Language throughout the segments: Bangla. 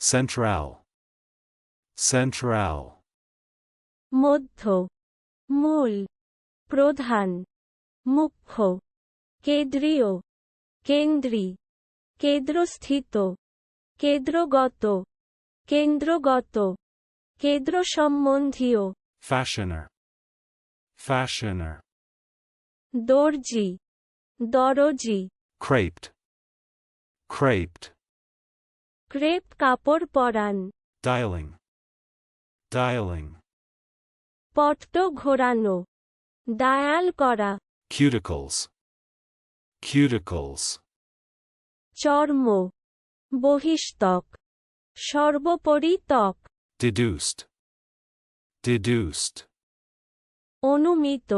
Central. Central. মধ্য মূল প্রধান মুখ্য কেন্দ্রীয় কেন্দ্রী কেন্দ্রস্থিত কেন্দ্রগত কেন্দ্রগত কেন্দ্র সম্বন্ধীয় Fashioner. Fashioner. দর্জি দরজি Craped. Craped. ক্রেপ কাপড় পরান। ডায়ালিং ডায়ালিং পট্ট ঘোরানো। ডায়াল করা। কিউটিকলস কিউটিকলস চর্ম। বহিষ্ঠক সর্বোপরি ত্বক। ডিডিউসড ডিডিউসড অনুমিত।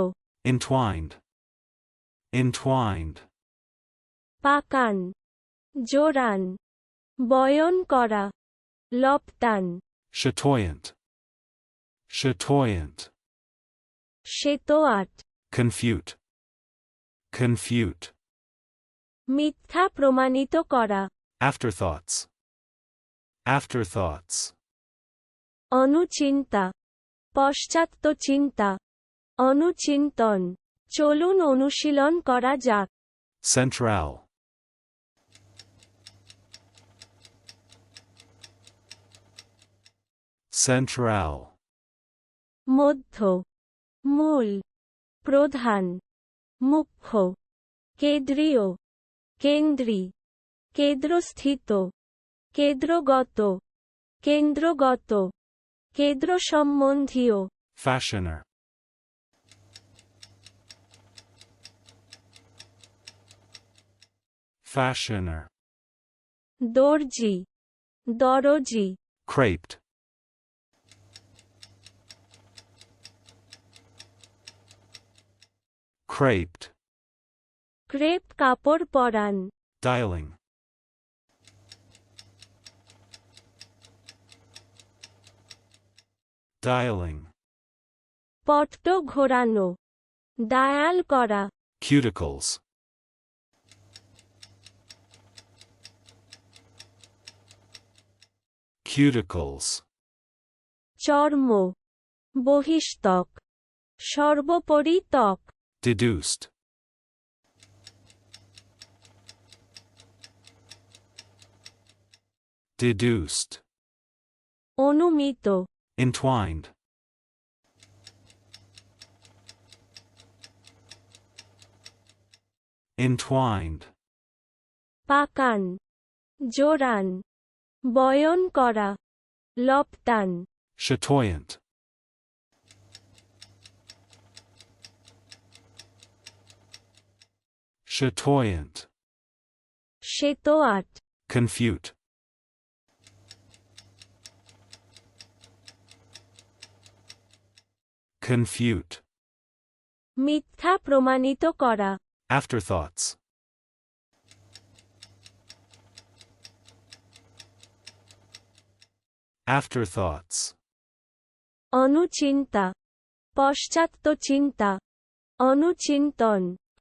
ইনটুয়াইন্ড ইনটুয়াইন্ড পাকান। জোরান। বয়ন করা লপটান Chatoyant. Chatoyant. শ্বেতোয়াট Confute. Confute. মিথ্যা প্রমাণিত করা Afterthoughts. Afterthoughts. অনুচিন্তা পশ্চাত্য চিন্তা অনুচিন্তন চলুন অনুশীলন করা যাক Central. Central. মধ্য মূল প্রধান মুখ্য কেন্দ্রীয় কেন্দ্রী কেন্দ্রস্থিত কেন্দ্রগত কেন্দ্রগত কেন্দ্র সম্বন্ধীয় Fashioner. Fashioner. দর্জি দরজি Craped. Craped. ক্রেপ কাপড় পরান Dialing. Dialing. পট্ট ঘোরানো ডায়াল করা Cuticles. Cuticles. চর্ম বহিস্তক সর্বোপরি ত্বক Deduced. Deduced. অনুমিত Entwined. Entwined. পাকান জোরান বয়ন করা লপটান Chatoyant. Chatoyant. শ্বেতোয়াট Confute. Confute. মিথ্যা প্রমাণিত করা Afterthoughts. Afterthoughts. অনুচিন্তা পশ্চাত্য চিন্তা অনুচিন্তন